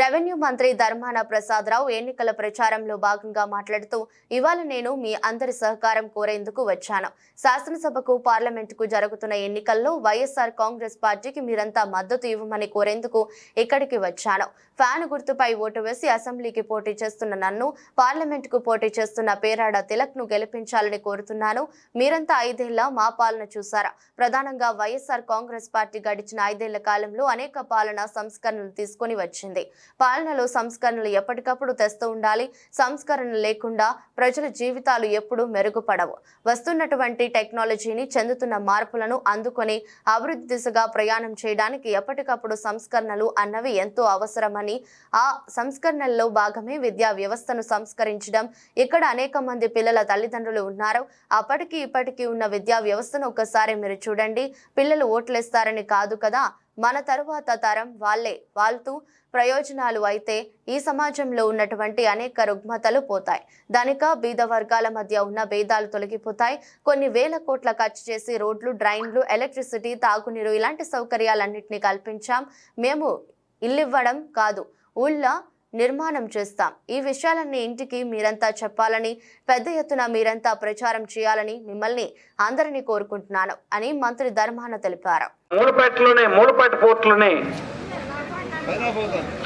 Revenue మంత్రి ధర్మాన ప్రసాదరావు ఎన్నికల ప్రచారంలో భాగంగా మాట్లాడుతూ ఇవాళ నేను మీ అందరి సహకారం కోరేందుకు వచ్చాను. శాసనసభకు పార్లమెంటుకు జరుగుతున్న ఎన్నికల్లో వైఎస్ఆర్ కాంగ్రెస్ పార్టీకి మీరంతా మద్దతు ఇవ్వమని కోరేందుకు ఇక్కడికి వచ్చాను. ఫ్యాన్ గుర్తుపై ఓటు వేసి అసెంబ్లీకి పోటీ చేస్తున్న నన్ను పార్లమెంటుకు పోటీ చేస్తున్న పేరాడ తిలక్ను గెలిపించాలని కోరుతున్నాను. మీరంతా ఐదేళ్ళ మా పాలన చూసారా ప్రధానంగా వైఎస్ఆర్ కాంగ్రెస్ పార్టీ గడిచిన ఐదేళ్ళ కాలంలో అనేక పాలన సంస్కరణలు తీసుకొని వచ్చింది. పాలనలో సంస్కరణలు ఎప్పటికప్పుడు తెస్తూ ఉండాలి. సంస్కరణ లేకుండా ప్రజల జీవితాలు ఎప్పుడూ మెరుగుపడవు. వస్తున్నటువంటి టెక్నాలజీని చెందుతున్న మార్పులను అందుకొని అభివృద్ధి దిశగా ప్రయాణం చేయడానికి ఎప్పటికప్పుడు సంస్కరణలు అన్నవి ఎంతో అవసరమని ఆ సంస్కరణల్లో భాగమే విద్యా వ్యవస్థను సంస్కరించడం. ఇక్కడ అనేక మంది పిల్లల తల్లిదండ్రులు ఉన్నారు. అప్పటికి ఇప్పటికీ ఉన్న విద్యా వ్యవస్థను ఒకసారి మీరు చూడండి. పిల్లలు ఓట్లేస్తారని కాదు కదా. మన తరువాత తరం వాళ్ళే వాళ్ళతో ప్రయోజనాలు అయితే ఈ సమాజంలో ఉన్నటువంటి అనేక రుగ్మతలు పోతాయి. ధనిక బీద వర్గాల మధ్య ఉన్న భేదాలు తొలగిపోతాయి. కొన్ని వేల కోట్ల ఖర్చు చేసి రోడ్లు డ్రైన్లు ఎలక్ట్రిసిటీ తాగునీరు ఇలాంటి సౌకర్యాలన్నింటినీ కల్పించాం. మేము ఇల్లు ఇవ్వడం కాదు. ఊళ్ళ నిర్మాణం చేస్తాం. ఈ విషయాలన్నీ ఇంటికి మీరంతా చెప్పాలని పెద్ద ఎత్తున మీరంతా ప్రచారం చేయాలని మిమ్మల్ని అందరినీ కోరుకుంటున్నాను అని మంత్రి ధర్మాన తెలిపారు. మూలపేటలోనే మూలపేట పోర్టులోనే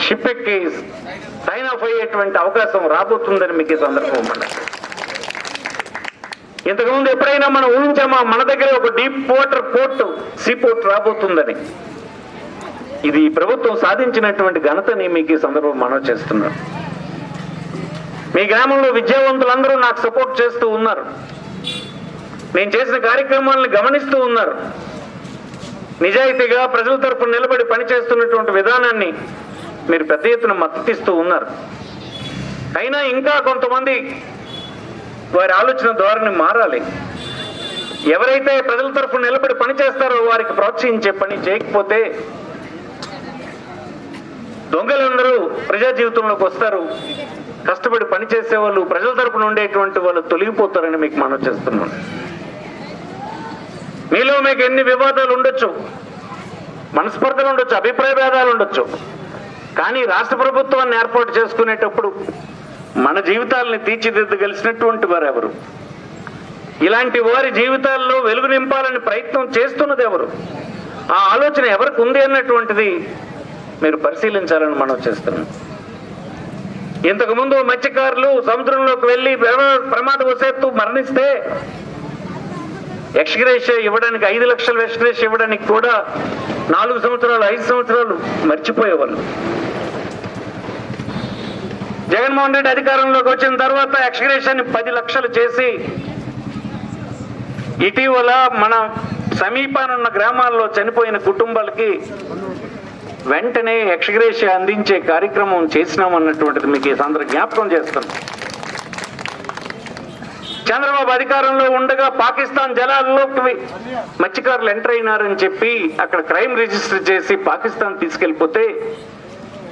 షిప్ ఎక్కి సైన్ ఆఫ్ అయ్యేటువంటి అవకాశం రాబోతుందని మీకు ఈ సందర్భం ఇంతకుముందు ఎప్పుడైనా మనం ఊహించామా మన దగ్గర ఒక deep water port sea port రాబోతుందని? ఇది ప్రభుత్వం సాధించినటువంటి ఘనతని మీకు ఈ సందర్భం మనవి చేస్తున్నారు మీ గ్రామంలో విద్యావంతులందరూ నాకు సపోర్ట్ చేస్తూ ఉన్నారు. నేను చేసిన కార్యక్రమాలను గమనిస్తూ ఉన్నారు. నిజాయితీగా ప్రజల తరపున నిలబడి పనిచేస్తున్నటువంటి విధానాన్ని మీరు పెద్ద ఎత్తున మద్దతిస్తూ ఉన్నారు. అయినా ఇంకా కొంతమంది వారి ఆలోచన ధోరణి మారాలి. ఎవరైతే ప్రజల తరపున నిలబడి పనిచేస్తారో వారికి ప్రోత్సహించే పని చేయకపోతే దొంగలందరూ ప్రజా జీవితంలోకి వస్తారు. కష్టపడి పనిచేసే వాళ్ళు ప్రజల తరపున ఉండేటువంటి వాళ్ళు తొలగిపోతారని మీకు మనం చేస్తున్నాను మీలో మీకు ఎన్ని వివాదాలు ఉండొచ్చు? మనస్పర్ధలు ఉండొచ్చు అభిప్రాయ భేదాలు ఉండొచ్చు. కానీ రాష్ట్ర ప్రభుత్వాన్ని ఏర్పాటు చేసుకునేటప్పుడు మన జీవితాలని తీర్చిదిద్దగలిసినటువంటి వారు ఎవరు? ఇలాంటి వారి జీవితాల్లో వెలుగు నింపాలని ప్రయత్నం చేస్తున్నది ఎవరు? ఆ ఆలోచన ఎవరికి ఉంది అన్నటువంటిది మీరు పరిశీలించాలని మనం చేస్తున్నాం. ఇంతకుముందు మత్స్యకారులు సముద్రంలోకి వెళ్ళి ప్రమా- ప్రమాదవశాత్తు మరణిస్తే ఎక్స్గ్రేష్ ఇవ్వడానికి ఐదు లక్షల ఎక్స్గ్రేష్ ఇవ్వడానికి కూడా నాలుగు సంవత్సరాలు ఐదు సంవత్సరాలు మర్చిపోయేవాళ్ళు. జగన్మోహన్ రెడ్డి అధికారంలోకి వచ్చిన తర్వాత ఎక్స్గ్రేషన్ పది లక్షలు చేసి ఇటీవల మన సమీపాన ఉన్న గ్రామాల్లో చనిపోయిన కుటుంబాలకి వెంటనే ఎక్స్గ్రేష అందించే కార్యక్రమం చేసినామన్నటువంటిది మీకు ఈ సందర్భ జ్ఞాపకం చేస్తాను చంద్రబాబు అధికారంలో ఉండగా పాకిస్తాన్ జలాల్లోకి మత్స్యకారులు ఎంటర్ అయినారని చెప్పి అక్కడ క్రైమ్ రిజిస్టర్ చేసి పాకిస్తాన్ తీసుకెళ్ళిపోతే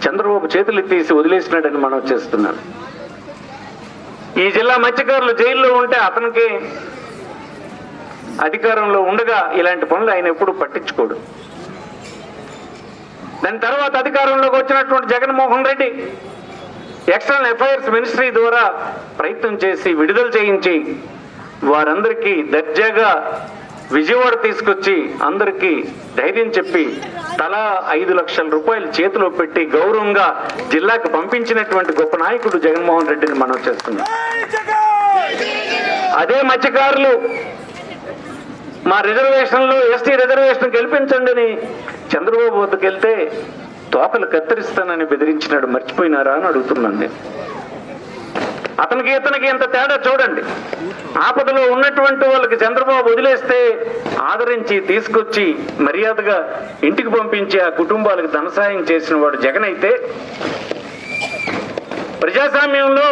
చంద్రబాబు చేతులు తీసి వదిలేసినాడని మనం చేస్తున్నాను ఈ జిల్లా మత్స్యకారులు జైల్లో ఉంటే అతనికి అధికారంలో ఉండగా ఇలాంటి పనులు ఆయన ఎప్పుడు పట్టించుకోడు. దాని తర్వాత అధికారంలోకి వచ్చినటువంటి Jaganmohan Reddy external affairs ministry ద్వారా ప్రయత్నం చేసి విడుదల చేయించి వారందరికీ దర్జాగా విజయవాడ తీసుకొచ్చి అందరికీ ధైర్యం చెప్పి తలా ఐదు లక్షల రూపాయలు చేతిలో పెట్టి గౌరవంగా జిల్లాకు పంపించినటువంటి గొప్ప నాయకుడు జగన్మోహన్ రెడ్డిని మనం చేస్తున్నాం. అదే మత్స్యకారులు మా రిజర్వేషన్లో ఎస్టీ రిజర్వేషన్ గెలిపించండి అని చంద్రబాబు వద్దకు వెళ్తే తోకలు కత్తిరిస్తానని బెదిరించినాడు మర్చిపోయినారా అని అడుగుతున్నాను నేను. అతనికి ఇతనికి ఇంత తేడా చూడండి. ఆపదలో ఉన్నటువంటి వాళ్ళకి చంద్రబాబు వదిలేస్తే ఆదరించి తీసుకొచ్చి మర్యాదగా ఇంటికి పంపించి ఆ కుటుంబాలకు ధన సాయం చేసిన వాడు జగన్ అయితే ప్రజాస్వామ్యంలో